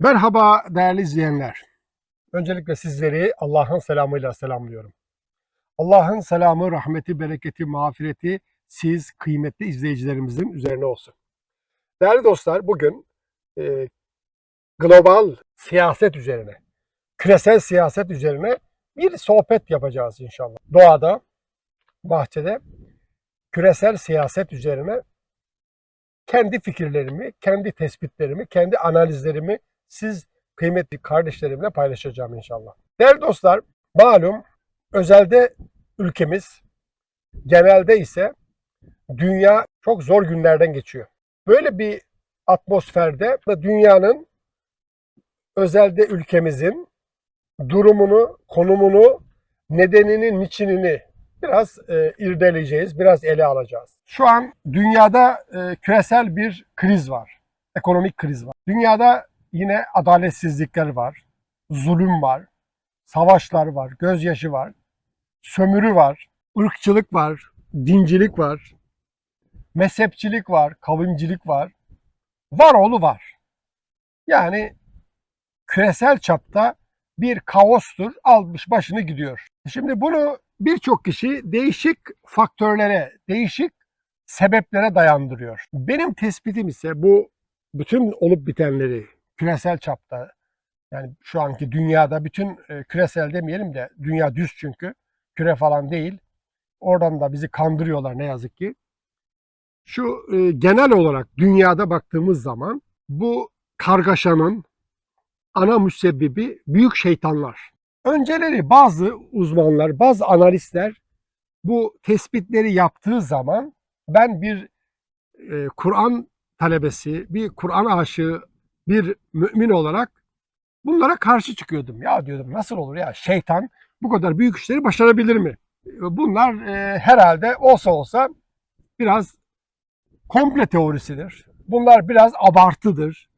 Merhaba değerli izleyenler. Öncelikle sizleri Allah'ın selamıyla selamlıyorum. Allah'ın selamı, rahmeti, bereketi, mağfireti siz kıymetli izleyicilerimizin üzerine olsun. Değerli dostlar bugün e, global siyaset üzerine, küresel siyaset üzerine bir sohbet yapacağız inşallah. Doğada, bahçede küresel siyaset üzerine kendi fikirlerimi, kendi tespitlerimi, kendi analizlerimi siz kıymetli kardeşlerimle paylaşacağım inşallah. Değerli dostlar, malum özelde ülkemiz, genelde ise dünya çok zor günlerden geçiyor. Böyle bir atmosferde dünyanın özelde ülkemizin durumunu, konumunu, nedenini, niçinini biraz e, irdeleyeceğiz, biraz ele alacağız. Şu an dünyada e, küresel bir kriz var. Ekonomik kriz var. Dünyada yine adaletsizlikler var, zulüm var, savaşlar var, gözyaşı var, sömürü var, ırkçılık var, dincilik var, mezhepçilik var, kavimcilik var. Var oğlu var. Yani küresel çapta bir kaostur, almış başını gidiyor. Şimdi bunu birçok kişi değişik faktörlere, değişik sebeplere dayandırıyor. Benim tespitim ise bu bütün olup bitenleri küresel çapta yani şu anki dünyada bütün e, küresel demeyelim de dünya düz çünkü küre falan değil. Oradan da bizi kandırıyorlar ne yazık ki. Şu e, genel olarak dünyada baktığımız zaman bu kargaşanın ana müsebbibi büyük şeytanlar. Önceleri bazı uzmanlar, bazı analistler bu tespitleri yaptığı zaman ben bir e, Kur'an talebesi, bir Kur'an aşığı, bir mümin olarak bunlara karşı çıkıyordum. Ya diyordum nasıl olur ya şeytan bu kadar büyük işleri başarabilir mi? Bunlar e, herhalde olsa olsa biraz komple teorisidir. Bunlar biraz abartıdır.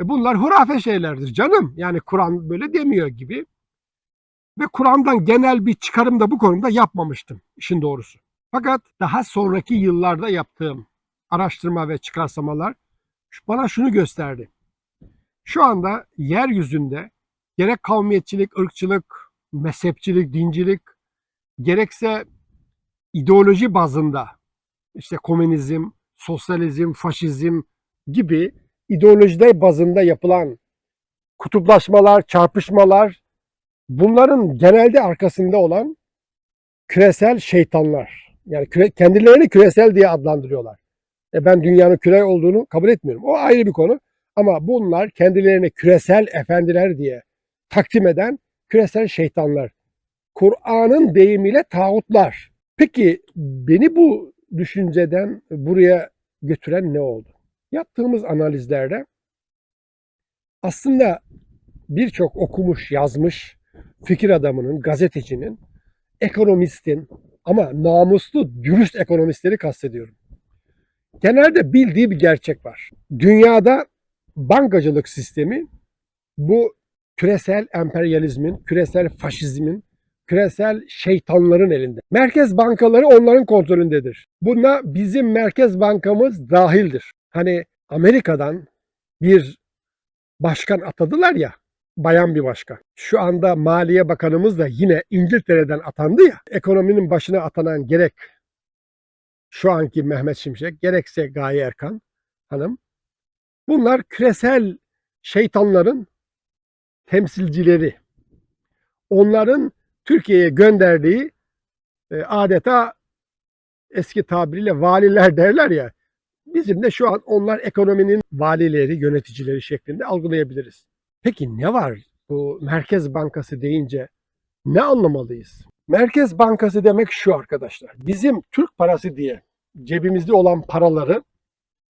E, bunlar hurafe şeylerdir canım. Yani Kur'an böyle demiyor gibi. Ve Kur'an'dan genel bir çıkarım da bu konuda yapmamıştım işin doğrusu. Fakat daha sonraki yıllarda yaptığım araştırma ve çıkarsamalar bana şunu gösterdi. Şu anda yeryüzünde gerek kavmiyetçilik, ırkçılık, mezhepçilik, dincilik, gerekse ideoloji bazında işte komünizm, sosyalizm, faşizm gibi ideolojiler bazında yapılan kutuplaşmalar, çarpışmalar bunların genelde arkasında olan küresel şeytanlar. Yani küre, kendilerini küresel diye adlandırıyorlar. E ben dünyanın küre olduğunu kabul etmiyorum. O ayrı bir konu. Ama bunlar kendilerini küresel efendiler diye takdim eden küresel şeytanlar. Kur'an'ın deyimiyle tağutlar. Peki beni bu düşünceden buraya götüren ne oldu? Yaptığımız analizlerde aslında birçok okumuş, yazmış fikir adamının, gazetecinin, ekonomistin ama namuslu, dürüst ekonomistleri kastediyorum. Genelde bildiği bir gerçek var. Dünyada bankacılık sistemi bu küresel emperyalizmin, küresel faşizmin, küresel şeytanların elinde. Merkez bankaları onların kontrolündedir. Buna bizim merkez bankamız dahildir. Hani Amerika'dan bir başkan atadılar ya, bayan bir başkan. Şu anda Maliye Bakanımız da yine İngiltere'den atandı ya. Ekonominin başına atanan gerek şu anki Mehmet Şimşek, gerekse Gaye Erkan hanım. Bunlar küresel şeytanların temsilcileri. Onların Türkiye'ye gönderdiği e, adeta eski tabiriyle valiler derler ya. Bizim de şu an onlar ekonominin valileri, yöneticileri şeklinde algılayabiliriz. Peki ne var bu Merkez Bankası deyince ne anlamalıyız? Merkez Bankası demek şu arkadaşlar. Bizim Türk parası diye cebimizde olan paraları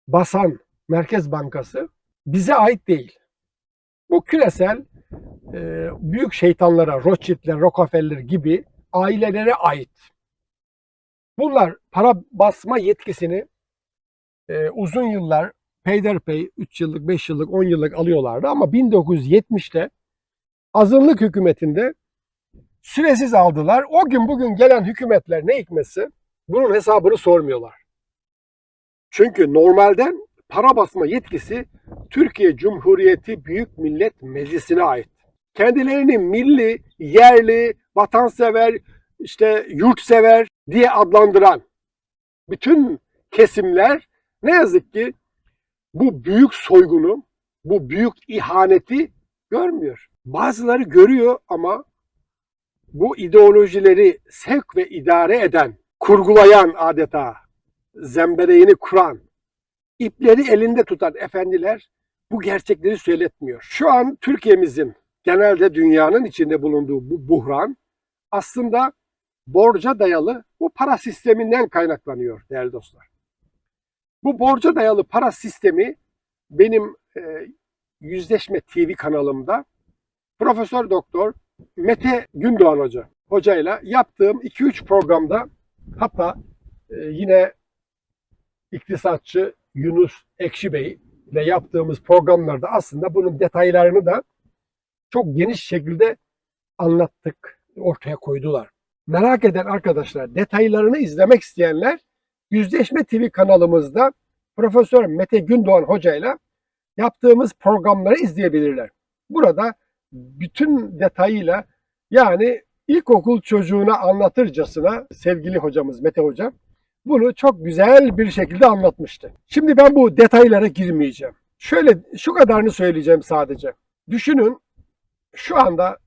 basan Merkez Bankası bize ait değil. Bu küresel e, büyük şeytanlara, Rothschild'ler, Rockefeller gibi ailelere ait. Bunlar para basma yetkisini e, uzun yıllar peyderpey 3 yıllık, 5 yıllık, 10 yıllık alıyorlardı ama 1970'te azınlık hükümetinde süresiz aldılar. O gün bugün gelen hükümetler ne hikmetse bunun hesabını sormuyorlar. Çünkü normalden para basma yetkisi Türkiye Cumhuriyeti Büyük Millet Meclisi'ne ait. Kendilerini milli, yerli, vatansever, işte yurtsever diye adlandıran bütün kesimler ne yazık ki bu büyük soygunu, bu büyük ihaneti görmüyor. Bazıları görüyor ama bu ideolojileri sevk ve idare eden, kurgulayan adeta, zembereğini kuran, ipleri elinde tutan efendiler bu gerçekleri söyletmiyor. Şu an Türkiye'mizin genelde dünyanın içinde bulunduğu bu buhran aslında borca dayalı bu para sisteminden kaynaklanıyor değerli dostlar. Bu borca dayalı para sistemi benim e, Yüzleşme TV kanalımda Profesör Doktor Mete Gündoğan Hoca hocayla yaptığım 2-3 programda hatta e, yine iktisatçı Yunus Ekşi Bey ile yaptığımız programlarda aslında bunun detaylarını da çok geniş şekilde anlattık, ortaya koydular. Merak eden arkadaşlar, detaylarını izlemek isteyenler Yüzleşme TV kanalımızda Profesör Mete Gündoğan Hoca ile yaptığımız programları izleyebilirler. Burada bütün detayıyla yani ilkokul çocuğuna anlatırcasına sevgili hocamız Mete Hoca bunu çok güzel bir şekilde anlatmıştı. Şimdi ben bu detaylara girmeyeceğim. Şöyle şu kadarını söyleyeceğim sadece. Düşünün şu anda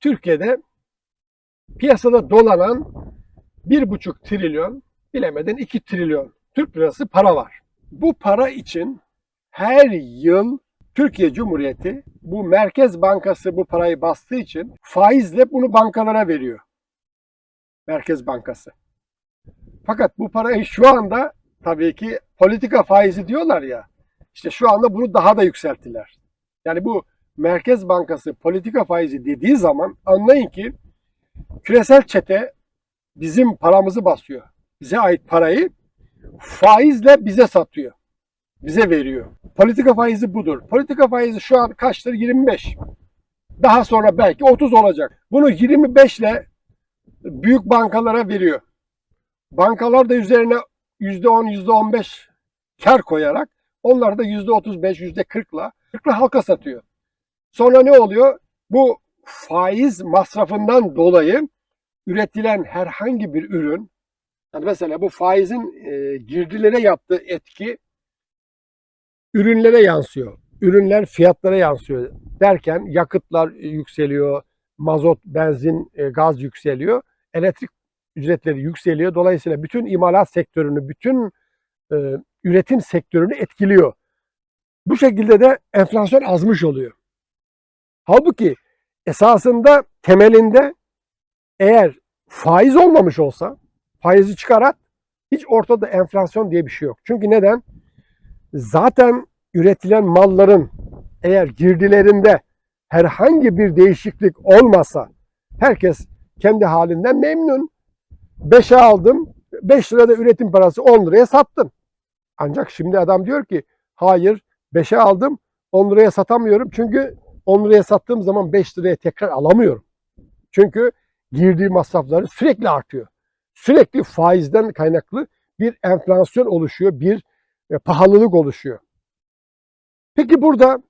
Türkiye'de piyasada dolanan bir buçuk trilyon bilemeden 2 trilyon Türk lirası para var. Bu para için her yıl Türkiye Cumhuriyeti bu Merkez Bankası bu parayı bastığı için faizle bunu bankalara veriyor. Merkez Bankası. Fakat bu parayı şu anda tabii ki politika faizi diyorlar ya. İşte şu anda bunu daha da yükselttiler. Yani bu Merkez Bankası politika faizi dediği zaman anlayın ki küresel çete bizim paramızı basıyor. Bize ait parayı faizle bize satıyor. Bize veriyor. Politika faizi budur. Politika faizi şu an kaçtır? 25. Daha sonra belki 30 olacak. Bunu 25 ile büyük bankalara veriyor. Bankalar da üzerine %10, %15 kar koyarak onlar da %35, %40'la 40'la halka satıyor. Sonra ne oluyor? Bu faiz masrafından dolayı üretilen herhangi bir ürün yani mesela bu faizin e, girdilere yaptığı etki ürünlere yansıyor. Ürünler fiyatlara yansıyor derken yakıtlar yükseliyor, mazot, benzin, e, gaz yükseliyor, elektrik ücretleri yükseliyor. Dolayısıyla bütün imalat sektörünü, bütün e, üretim sektörünü etkiliyor. Bu şekilde de enflasyon azmış oluyor. Halbuki esasında temelinde eğer faiz olmamış olsa, faizi çıkarat, hiç ortada enflasyon diye bir şey yok. Çünkü neden? Zaten üretilen malların eğer girdilerinde herhangi bir değişiklik olmasa herkes kendi halinden memnun. 5'e aldım, 5 lirada üretim parası 10 liraya sattım. Ancak şimdi adam diyor ki hayır 5'e aldım 10 liraya satamıyorum çünkü 10 liraya sattığım zaman 5 liraya tekrar alamıyorum. Çünkü girdiği masrafları sürekli artıyor. Sürekli faizden kaynaklı bir enflasyon oluşuyor, bir e, pahalılık oluşuyor. Peki burada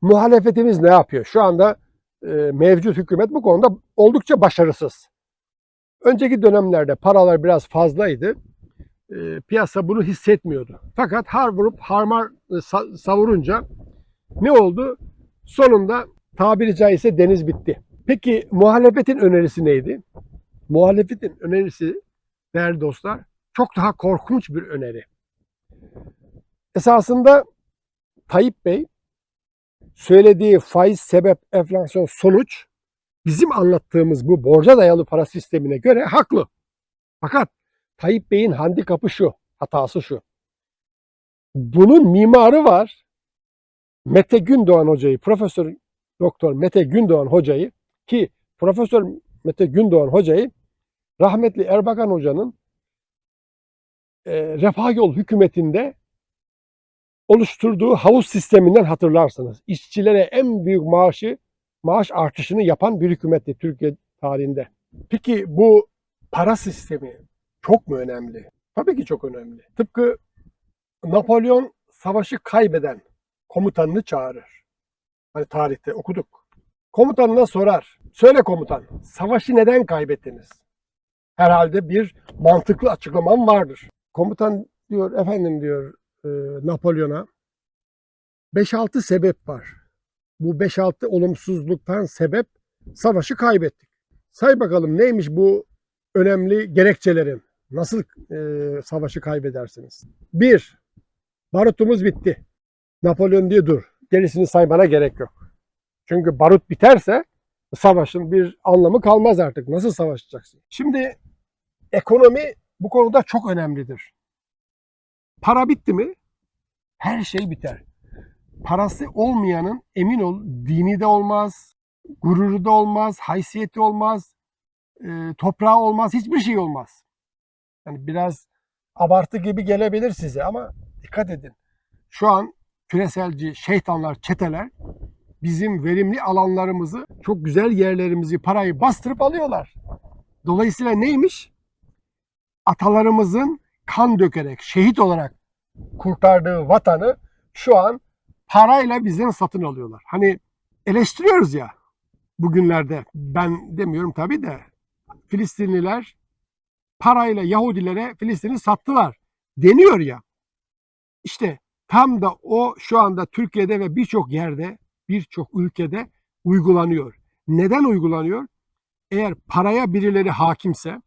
muhalefetimiz ne yapıyor? Şu anda e, mevcut hükümet bu konuda oldukça başarısız. Önceki dönemlerde paralar biraz fazlaydı. E, piyasa bunu hissetmiyordu. Fakat har vurup harmar sa- savurunca ne oldu? Sonunda tabiri caizse deniz bitti. Peki muhalefetin önerisi neydi? Muhalefetin önerisi değerli dostlar çok daha korkunç bir öneri. Esasında Tayyip Bey söylediği faiz sebep enflasyon sonuç bizim anlattığımız bu borca dayalı para sistemine göre haklı. Fakat Tayyip Bey'in handikapı şu, hatası şu. Bunun mimarı var. Mete Gündoğan hocayı, Profesör Doktor Mete Gündoğan hocayı ki Profesör Mete Gündoğan hocayı rahmetli Erbakan hocanın e, Refah Yol hükümetinde oluşturduğu havuz sisteminden hatırlarsınız. İşçilere en büyük maaşı, maaş artışını yapan bir hükümetti Türkiye tarihinde. Peki bu para sistemi çok mu önemli? Tabii ki çok önemli. Tıpkı Napolyon savaşı kaybeden komutanını çağırır. Hani tarihte okuduk. Komutanına sorar. Söyle komutan, savaşı neden kaybettiniz? Herhalde bir mantıklı açıklaman vardır. Komutan diyor, efendim diyor e, Napolyon'a, 5-6 sebep var. Bu 5-6 olumsuzluktan sebep savaşı kaybettik. Say bakalım neymiş bu önemli gerekçelerin? Nasıl e, savaşı kaybedersiniz? Bir, barutumuz bitti. Napolyon diye dur. Gerisini saymana gerek yok. Çünkü barut biterse savaşın bir anlamı kalmaz artık. Nasıl savaşacaksın? Şimdi ekonomi bu konuda çok önemlidir. Para bitti mi her şey biter. Parası olmayanın emin ol dini de olmaz, gururu da olmaz, haysiyeti olmaz, e, toprağı olmaz, hiçbir şey olmaz. Yani biraz abartı gibi gelebilir size ama dikkat edin. Şu an küreselci şeytanlar, çeteler bizim verimli alanlarımızı, çok güzel yerlerimizi, parayı bastırıp alıyorlar. Dolayısıyla neymiş? Atalarımızın kan dökerek, şehit olarak kurtardığı vatanı şu an parayla bizden satın alıyorlar. Hani eleştiriyoruz ya bugünlerde. Ben demiyorum tabii de Filistinliler parayla Yahudilere Filistin'i sattılar deniyor ya. İşte tam da o şu anda Türkiye'de ve birçok yerde, birçok ülkede uygulanıyor. Neden uygulanıyor? Eğer paraya birileri hakimse,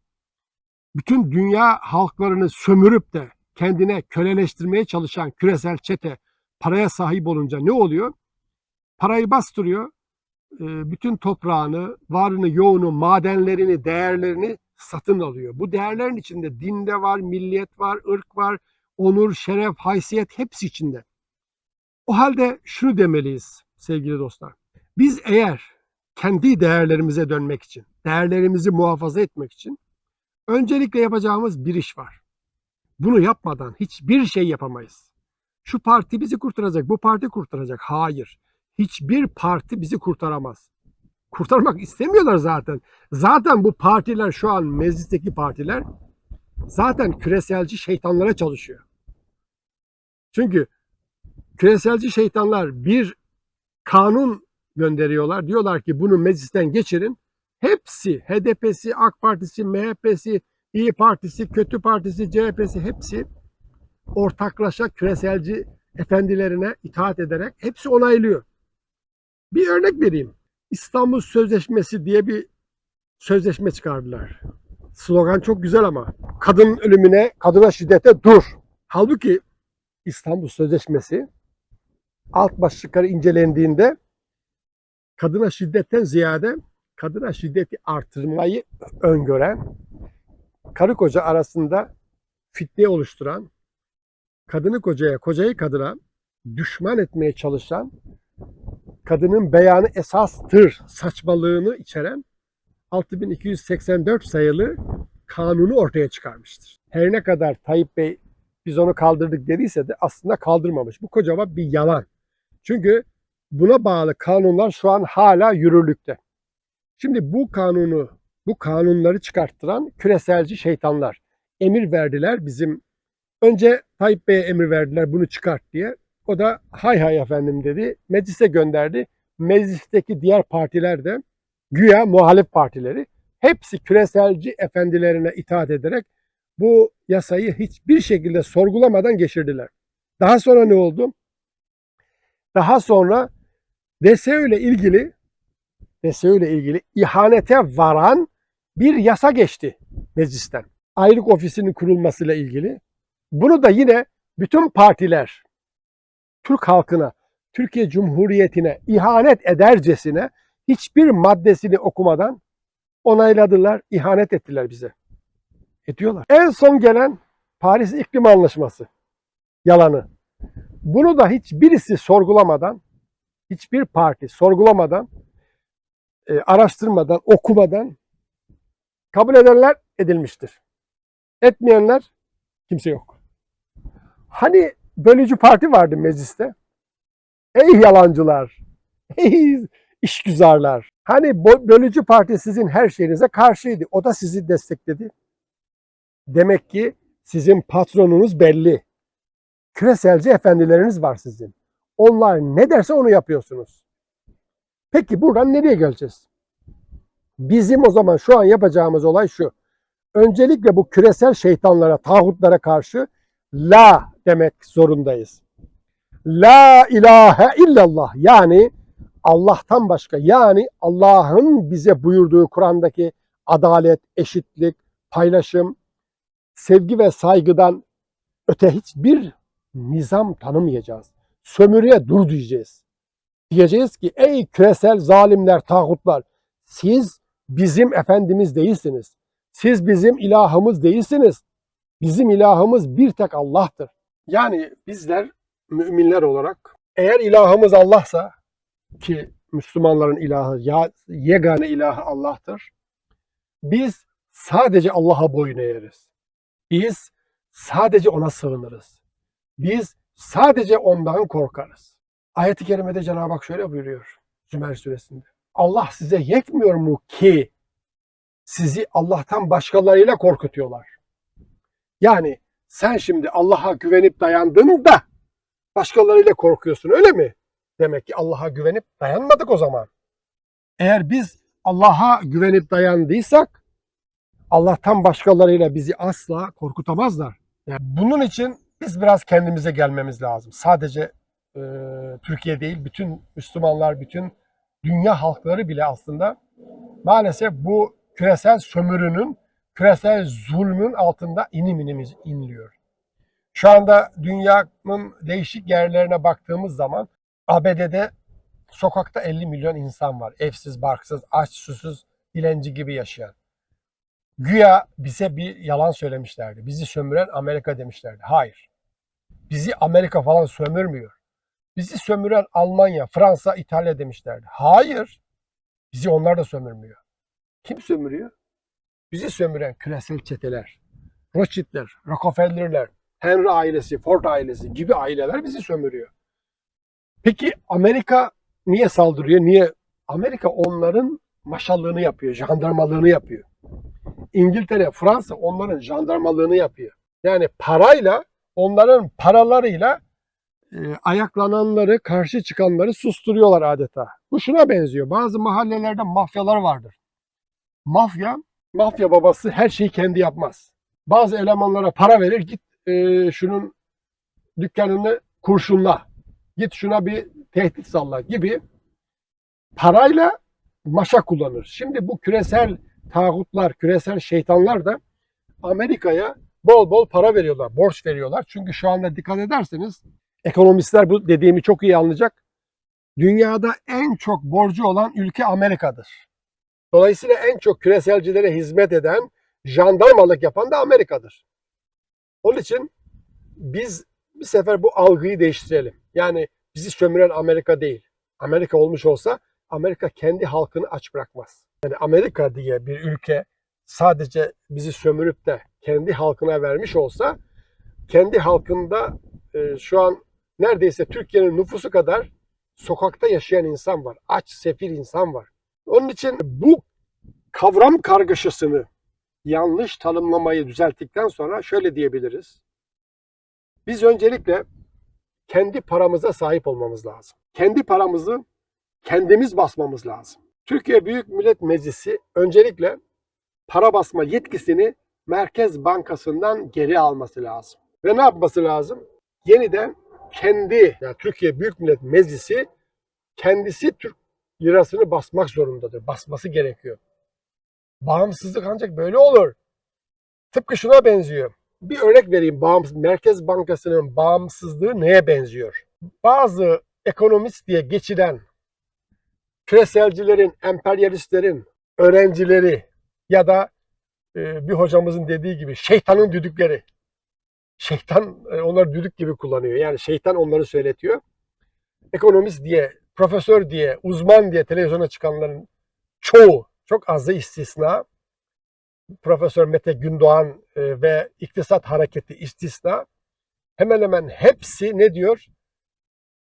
bütün dünya halklarını sömürüp de kendine köleleştirmeye çalışan küresel çete paraya sahip olunca ne oluyor? Parayı bastırıyor, e, bütün toprağını, varını, yoğunu, madenlerini, değerlerini satın alıyor. Bu değerlerin içinde din de var, milliyet var, ırk var, onur, şeref, haysiyet hepsi içinde. O halde şunu demeliyiz sevgili dostlar. Biz eğer kendi değerlerimize dönmek için, değerlerimizi muhafaza etmek için öncelikle yapacağımız bir iş var. Bunu yapmadan hiçbir şey yapamayız. Şu parti bizi kurtaracak, bu parti kurtaracak. Hayır. Hiçbir parti bizi kurtaramaz. Kurtarmak istemiyorlar zaten. Zaten bu partiler şu an meclisteki partiler zaten küreselci şeytanlara çalışıyor. Çünkü küreselci şeytanlar bir kanun gönderiyorlar. Diyorlar ki bunu meclisten geçirin. Hepsi HDP'si, AK Partisi, MHP'si, İyi Partisi, Kötü Partisi, CHP'si hepsi ortaklaşa küreselci efendilerine itaat ederek hepsi onaylıyor. Bir örnek vereyim. İstanbul Sözleşmesi diye bir sözleşme çıkardılar. Slogan çok güzel ama kadın ölümüne, kadına şiddete dur. Halbuki İstanbul Sözleşmesi alt başlıkları incelendiğinde kadına şiddetten ziyade kadına şiddeti artırmayı öngören, karı koca arasında fitne oluşturan, kadını kocaya, kocayı kadına düşman etmeye çalışan, kadının beyanı esastır saçmalığını içeren 6284 sayılı kanunu ortaya çıkarmıştır. Her ne kadar Tayyip Bey biz onu kaldırdık dediyse de aslında kaldırmamış. Bu kocaman bir yalan. Çünkü buna bağlı kanunlar şu an hala yürürlükte. Şimdi bu kanunu, bu kanunları çıkarttıran küreselci şeytanlar emir verdiler bizim. Önce Tayyip Bey'e emir verdiler bunu çıkart diye. O da hay hay efendim dedi. Meclise gönderdi. Meclisteki diğer partiler de güya muhalif partileri hepsi küreselci efendilerine itaat ederek bu yasayı hiçbir şekilde sorgulamadan geçirdiler. Daha sonra ne oldu? Daha sonra DSÖ ile ilgili DSÖ ile ilgili ihanete varan bir yasa geçti meclisten. Aylık ofisinin kurulmasıyla ilgili. Bunu da yine bütün partiler Türk halkına, Türkiye Cumhuriyeti'ne ihanet edercesine hiçbir maddesini okumadan onayladılar, ihanet ettiler bize. Ediyorlar. En son gelen Paris İklim Anlaşması yalanı. Bunu da hiçbirisi sorgulamadan, hiçbir parti sorgulamadan, e, araştırmadan, okumadan kabul edenler edilmiştir. Etmeyenler kimse yok. Hani bölücü parti vardı mecliste? Ey yalancılar, ey işgüzarlar. Hani bölücü parti sizin her şeyinize karşıydı. O da sizi destekledi. Demek ki sizin patronunuz belli. küreselci efendileriniz var sizin. Onlar ne derse onu yapıyorsunuz. Peki buradan nereye geleceğiz? Bizim o zaman şu an yapacağımız olay şu. Öncelikle bu küresel şeytanlara, tağutlara karşı la demek zorundayız. La ilahe illallah yani Allah'tan başka yani Allah'ın bize buyurduğu Kur'an'daki adalet, eşitlik, paylaşım, sevgi ve saygıdan öte hiçbir nizam tanımayacağız. Sömürüye dur diyeceğiz. Diyeceğiz ki ey küresel zalimler, tağutlar siz bizim efendimiz değilsiniz. Siz bizim ilahımız değilsiniz. Bizim ilahımız bir tek Allah'tır. Yani bizler müminler olarak eğer ilahımız Allah'sa ki Müslümanların ilahı ya, yegane ilahı Allah'tır. Biz sadece Allah'a boyun eğeriz. Biz sadece ona sığınırız. Biz sadece ondan korkarız. Ayet-i kerimede Cenab-ı Hak şöyle buyuruyor Zümer suresinde. Allah size yetmiyor mu ki sizi Allah'tan başkalarıyla korkutuyorlar. Yani sen şimdi Allah'a güvenip dayandın da başkalarıyla korkuyorsun öyle mi? Demek ki Allah'a güvenip dayanmadık o zaman. Eğer biz Allah'a güvenip dayandıysak Allah'tan başkalarıyla bizi asla korkutamazlar. Yani bunun için biz biraz kendimize gelmemiz lazım. Sadece e, Türkiye değil, bütün Müslümanlar, bütün dünya halkları bile aslında maalesef bu küresel sömürünün, küresel zulmün altında inim inim inliyor. Şu anda dünyanın değişik yerlerine baktığımız zaman ABD'de sokakta 50 milyon insan var. Evsiz, barksız, aç, susuz, dilenci gibi yaşayan. Güya bize bir yalan söylemişlerdi. Bizi sömüren Amerika demişlerdi. Hayır. Bizi Amerika falan sömürmüyor. Bizi sömüren Almanya, Fransa, İtalya demişlerdi. Hayır. Bizi onlar da sömürmüyor. Kim sömürüyor? Bizi sömüren küresel çeteler, Rothschild'ler, Rockefeller'ler, Henry ailesi, Ford ailesi gibi aileler bizi sömürüyor. Peki Amerika niye saldırıyor? Niye? Amerika onların maşallığını yapıyor, jandarmalığını yapıyor. İngiltere, Fransa onların jandarmalığını yapıyor. Yani parayla, onların paralarıyla e, ayaklananları, karşı çıkanları susturuyorlar adeta. Bu şuna benziyor. Bazı mahallelerde mafyalar vardır. Mafya, mafya babası her şeyi kendi yapmaz. Bazı elemanlara para verir, git e, şunun dükkanını kurşunla, git şuna bir tehdit salla gibi parayla maşa kullanır. Şimdi bu küresel tağutlar, küresel şeytanlar da Amerika'ya bol bol para veriyorlar, borç veriyorlar. Çünkü şu anda dikkat ederseniz ekonomistler bu dediğimi çok iyi anlayacak. Dünyada en çok borcu olan ülke Amerika'dır. Dolayısıyla en çok küreselcilere hizmet eden, jandarmalık yapan da Amerika'dır. Onun için biz bir sefer bu algıyı değiştirelim. Yani bizi sömüren Amerika değil. Amerika olmuş olsa Amerika kendi halkını aç bırakmaz. Yani Amerika diye bir ülke sadece bizi sömürüp de kendi halkına vermiş olsa kendi halkında e, şu an neredeyse Türkiye'nin nüfusu kadar sokakta yaşayan insan var. Aç, sefil insan var. Onun için bu kavram kargaşasını yanlış tanımlamayı düzelttikten sonra şöyle diyebiliriz. Biz öncelikle kendi paramıza sahip olmamız lazım. Kendi paramızı kendimiz basmamız lazım. Türkiye Büyük Millet Meclisi öncelikle para basma yetkisini Merkez Bankası'ndan geri alması lazım. Ve ne yapması lazım? Yeniden kendi, yani Türkiye Büyük Millet Meclisi kendisi Türk lirasını basmak zorundadır. Basması gerekiyor. Bağımsızlık ancak böyle olur. Tıpkı şuna benziyor. Bir örnek vereyim. Bağımsız, Merkez Bankası'nın bağımsızlığı neye benziyor? Bazı ekonomist diye geçilen küreselcilerin, emperyalistlerin öğrencileri ya da e, bir hocamızın dediği gibi şeytanın düdükleri. Şeytan e, onları düdük gibi kullanıyor. Yani şeytan onları söyletiyor. Ekonomist diye, profesör diye, uzman diye televizyona çıkanların çoğu, çok azı istisna, Profesör Mete Gündoğan e, ve İktisat Hareketi istisna, hemen hemen hepsi ne diyor?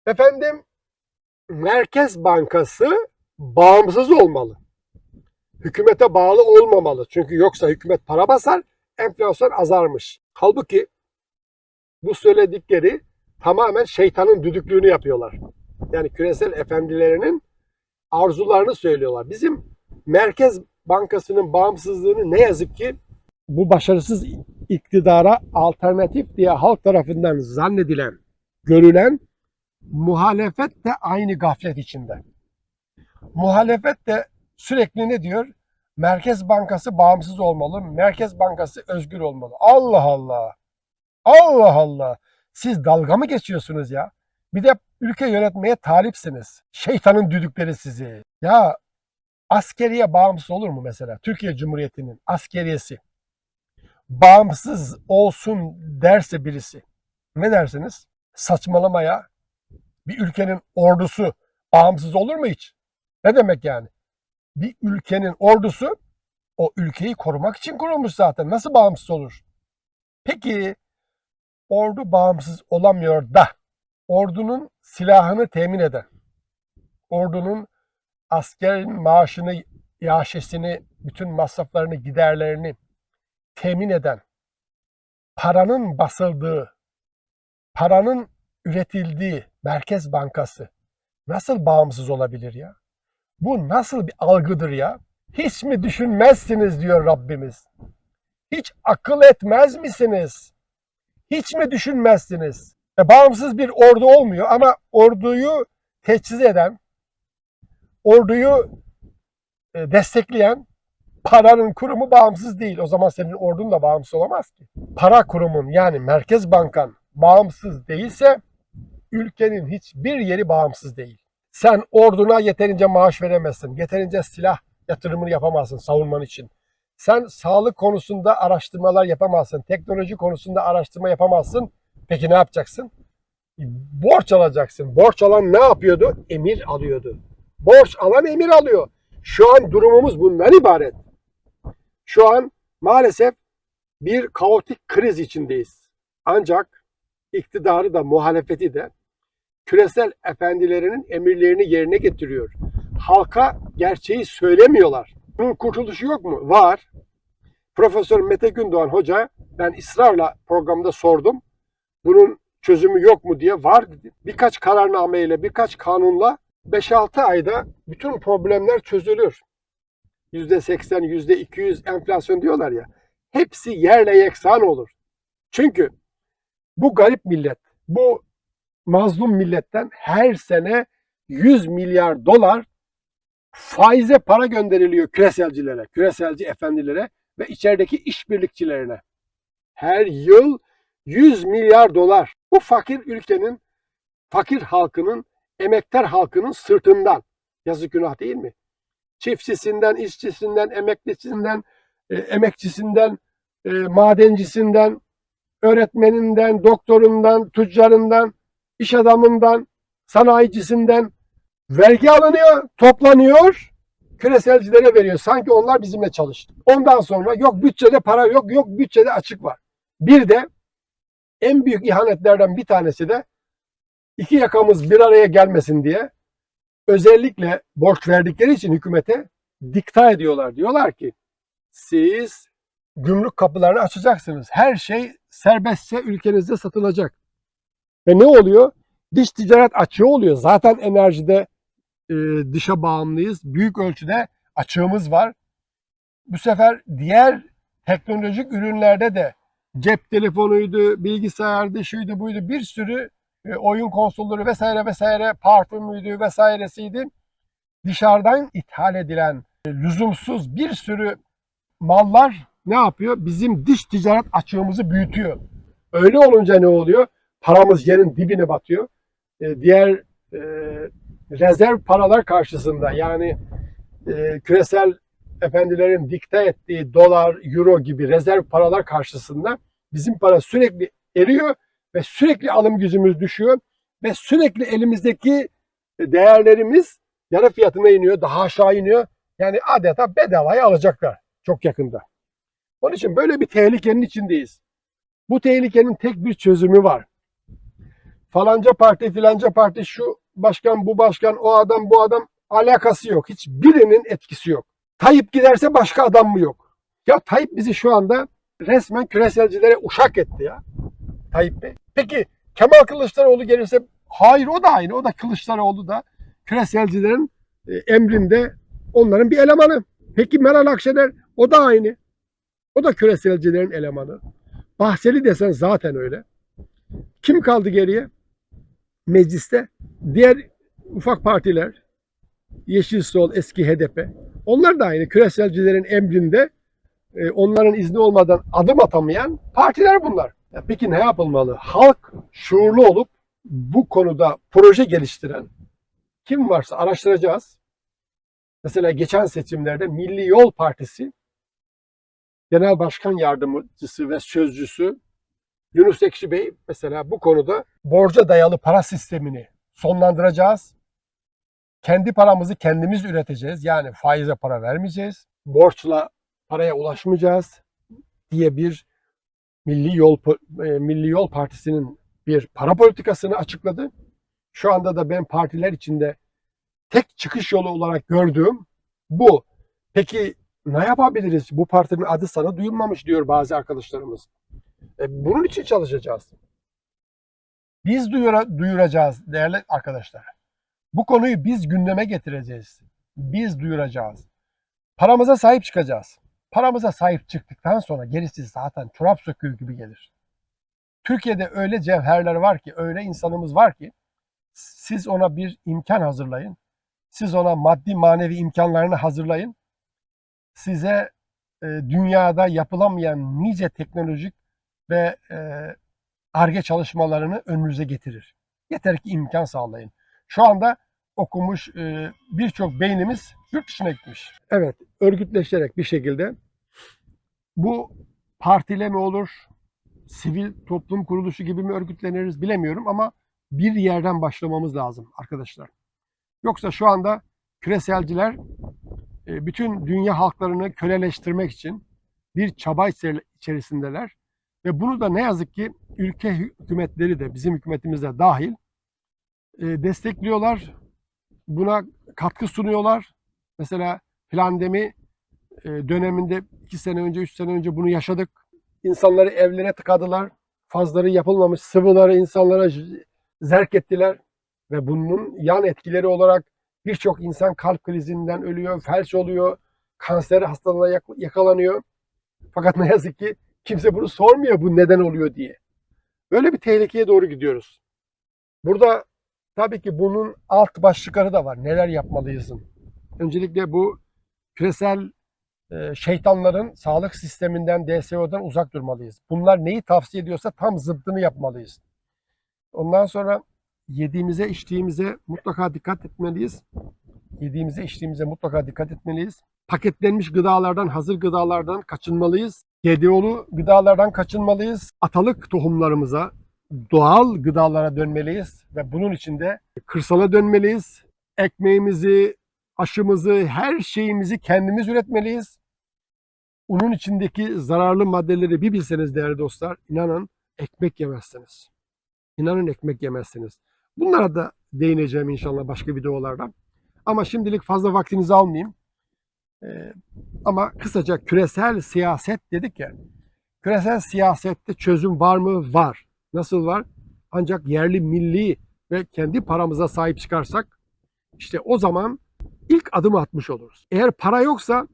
Efendim, Merkez Bankası bağımsız olmalı. Hükümete bağlı olmamalı. Çünkü yoksa hükümet para basar, enflasyon azarmış. Halbuki bu söyledikleri tamamen şeytanın düdüklüğünü yapıyorlar. Yani küresel efendilerinin arzularını söylüyorlar. Bizim Merkez Bankası'nın bağımsızlığını ne yazık ki bu başarısız iktidara alternatif diye halk tarafından zannedilen, görülen muhalefet de aynı gaflet içinde. Muhalefet de sürekli ne diyor? Merkez Bankası bağımsız olmalı, Merkez Bankası özgür olmalı. Allah Allah! Allah Allah! Siz dalga mı geçiyorsunuz ya? Bir de ülke yönetmeye talipsiniz. Şeytanın düdükleri sizi. Ya askeriye bağımsız olur mu mesela? Türkiye Cumhuriyeti'nin askeriyesi bağımsız olsun derse birisi. Ne dersiniz? Saçmalamaya bir ülkenin ordusu bağımsız olur mu hiç? Ne demek yani? Bir ülkenin ordusu o ülkeyi korumak için kurulmuş zaten. Nasıl bağımsız olur? Peki ordu bağımsız olamıyor da ordunun silahını temin eden, ordunun askerin maaşını, yaşesini, bütün masraflarını, giderlerini temin eden, paranın basıldığı, paranın üretildiği Merkez Bankası nasıl bağımsız olabilir ya? Bu nasıl bir algıdır ya? Hiç mi düşünmezsiniz diyor Rabbimiz. Hiç akıl etmez misiniz? Hiç mi düşünmezsiniz? E, bağımsız bir ordu olmuyor ama orduyu teçhiz eden, orduyu e, destekleyen paranın kurumu bağımsız değil. O zaman senin ordun da bağımsız olamaz ki. Para kurumun yani Merkez Bankan bağımsız değilse ülkenin hiçbir yeri bağımsız değil. Sen orduna yeterince maaş veremezsin. Yeterince silah yatırımını yapamazsın savunman için. Sen sağlık konusunda araştırmalar yapamazsın. Teknoloji konusunda araştırma yapamazsın. Peki ne yapacaksın? Borç alacaksın. Borç alan ne yapıyordu? Emir alıyordu. Borç alan emir alıyor. Şu an durumumuz bundan ibaret. Şu an maalesef bir kaotik kriz içindeyiz. Ancak iktidarı da muhalefeti de küresel efendilerinin emirlerini yerine getiriyor. Halka gerçeği söylemiyorlar. Bunun kurtuluşu yok mu? Var. Profesör Mete Gündoğan Hoca ben ısrarla programda sordum. Bunun çözümü yok mu diye var dedi. Birkaç kararnameyle, birkaç kanunla 5-6 ayda bütün problemler çözülür. %80, %200 enflasyon diyorlar ya. Hepsi yerle yeksan olur. Çünkü bu garip millet, bu mazlum milletten her sene 100 milyar dolar faize para gönderiliyor küreselcilere, küreselci efendilere ve içerideki işbirlikçilerine. Her yıl 100 milyar dolar bu fakir ülkenin, fakir halkının, emektar halkının sırtından. Yazık günah değil mi? Çiftçisinden, işçisinden, emeklisinden, e, emekçisinden, e, madencisinden, öğretmeninden, doktorundan, tüccarından, iş adamından, sanayicisinden vergi alınıyor, toplanıyor, küreselcilere veriyor. Sanki onlar bizimle çalıştı. Ondan sonra yok bütçede para yok, yok bütçede açık var. Bir de en büyük ihanetlerden bir tanesi de iki yakamız bir araya gelmesin diye özellikle borç verdikleri için hükümete dikta ediyorlar. Diyorlar ki siz gümrük kapılarını açacaksınız. Her şey serbestçe ülkenizde satılacak. Ve ne oluyor? Dış ticaret açığı oluyor. Zaten enerjide e, dışa bağımlıyız. Büyük ölçüde açığımız var. Bu sefer diğer teknolojik ürünlerde de cep telefonuydu, bilgisayardı, şuydu buydu bir sürü e, oyun konsolları vesaire vesaire parfümüydü vesairesiydi. Dışarıdan ithal edilen e, lüzumsuz bir sürü mallar ne yapıyor? Bizim dış ticaret açığımızı büyütüyor. Öyle olunca ne oluyor? Paramız yerin dibine batıyor. E, diğer e, rezerv paralar karşısında yani e, küresel efendilerin dikte ettiği dolar, euro gibi rezerv paralar karşısında bizim para sürekli eriyor ve sürekli alım gücümüz düşüyor ve sürekli elimizdeki değerlerimiz yarı fiyatına iniyor, daha aşağı iniyor. Yani adeta bedavaya alacaklar çok yakında. Onun için böyle bir tehlikenin içindeyiz. Bu tehlikenin tek bir çözümü var. Falanca parti, filanca parti, şu başkan, bu başkan, o adam, bu adam alakası yok. Hiçbirinin etkisi yok. Tayyip giderse başka adam mı yok? Ya Tayyip bizi şu anda resmen küreselcilere uşak etti ya. Tayyip Bey. Peki Kemal Kılıçdaroğlu gelirse hayır o da aynı. O da Kılıçdaroğlu da küreselcilerin e, emrinde onların bir elemanı. Peki Meral Akşener o da aynı. O da küreselcilerin elemanı. Bahçeli desen zaten öyle. Kim kaldı geriye? Mecliste diğer ufak partiler, Yeşil Sol, eski HDP. Onlar da aynı küreselcilerin emrinde e, onların izni olmadan adım atamayan partiler bunlar. Peki ne yapılmalı? Halk şuurlu olup bu konuda proje geliştiren kim varsa araştıracağız. Mesela geçen seçimlerde Milli Yol Partisi Genel Başkan Yardımcısı ve Sözcüsü Yunus Ekşi Bey mesela bu konuda borca dayalı para sistemini sonlandıracağız. Kendi paramızı kendimiz üreteceğiz. Yani faize para vermeyeceğiz. Borçla paraya ulaşmayacağız diye bir Milli Yol e, Milli Yol Partisi'nin bir para politikasını açıkladı. Şu anda da ben partiler içinde tek çıkış yolu olarak gördüğüm bu. Peki ne yapabiliriz? Bu partinin adı sana duyulmamış diyor bazı arkadaşlarımız. E, bunun için çalışacağız. Biz duyura, duyuracağız değerli arkadaşlar. Bu konuyu biz gündeme getireceğiz. Biz duyuracağız. Paramıza sahip çıkacağız. Paramıza sahip çıktıktan sonra gerisi zaten çorap söküğü gibi gelir. Türkiye'de öyle cevherler var ki, öyle insanımız var ki siz ona bir imkan hazırlayın. Siz ona maddi manevi imkanlarını hazırlayın. Size e, dünyada yapılamayan nice teknolojik ve ARGE çalışmalarını önünüze getirir. Yeter ki imkan sağlayın. Şu anda okumuş e, birçok beynimiz yurt dışına gitmiş. Evet, örgütleşerek bir şekilde bu partiyle mi olur, sivil toplum kuruluşu gibi mi örgütleniriz bilemiyorum ama bir yerden başlamamız lazım arkadaşlar. Yoksa şu anda küreselciler e, bütün dünya halklarını köleleştirmek için bir çaba içerisindeler. Ve bunu da ne yazık ki ülke hükümetleri de bizim hükümetimiz dahil e, destekliyorlar. Buna katkı sunuyorlar. Mesela plandemi e, döneminde iki sene önce, üç sene önce bunu yaşadık. İnsanları evlere tıkadılar. Fazları yapılmamış sıvıları insanlara zerk ettiler. Ve bunun yan etkileri olarak birçok insan kalp krizinden ölüyor, felç oluyor, kanser hastalığına yakalanıyor. Fakat ne yazık ki kimse bunu sormuyor bu neden oluyor diye. Böyle bir tehlikeye doğru gidiyoruz. Burada tabii ki bunun alt başlıkları da var. Neler yapmalıyızın? Öncelikle bu küresel e, şeytanların sağlık sisteminden, DSO'dan uzak durmalıyız. Bunlar neyi tavsiye ediyorsa tam zıddını yapmalıyız. Ondan sonra yediğimize, içtiğimize mutlaka dikkat etmeliyiz. Yediğimize, içtiğimize mutlaka dikkat etmeliyiz. Paketlenmiş gıdalardan, hazır gıdalardan kaçınmalıyız. GDO'lu gıdalardan kaçınmalıyız. Atalık tohumlarımıza, doğal gıdalara dönmeliyiz ve bunun için de kırsala dönmeliyiz. Ekmeğimizi, aşımızı, her şeyimizi kendimiz üretmeliyiz. Unun içindeki zararlı maddeleri bir bilseniz değerli dostlar, inanın ekmek yemezsiniz. İnanın ekmek yemezsiniz. Bunlara da değineceğim inşallah başka videolarda. Ama şimdilik fazla vaktinizi almayayım. Ee, ama kısaca küresel siyaset dedik ya. Küresel siyasette çözüm var mı? Var. Nasıl var? Ancak yerli milli ve kendi paramıza sahip çıkarsak işte o zaman ilk adımı atmış oluruz. Eğer para yoksa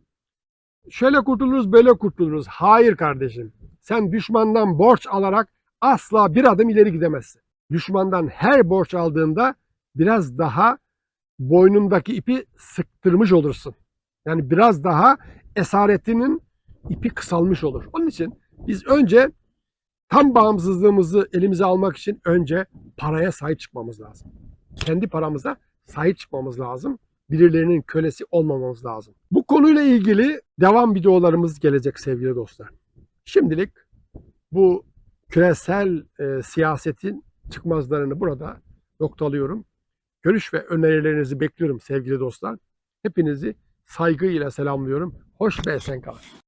şöyle kurtuluruz böyle kurtuluruz. Hayır kardeşim. Sen düşmandan borç alarak asla bir adım ileri gidemezsin. Düşmandan her borç aldığında biraz daha boynundaki ipi sıktırmış olursun. Yani biraz daha esaretinin ipi kısalmış olur. Onun için biz önce tam bağımsızlığımızı elimize almak için önce paraya sahip çıkmamız lazım. Kendi paramıza sahip çıkmamız lazım. Birilerinin kölesi olmamamız lazım. Bu konuyla ilgili devam videolarımız gelecek sevgili dostlar. Şimdilik bu küresel e, siyasetin çıkmazlarını burada noktalıyorum. Görüş ve önerilerinizi bekliyorum sevgili dostlar. Hepinizi saygıyla selamlıyorum. Hoş ve esen kalın.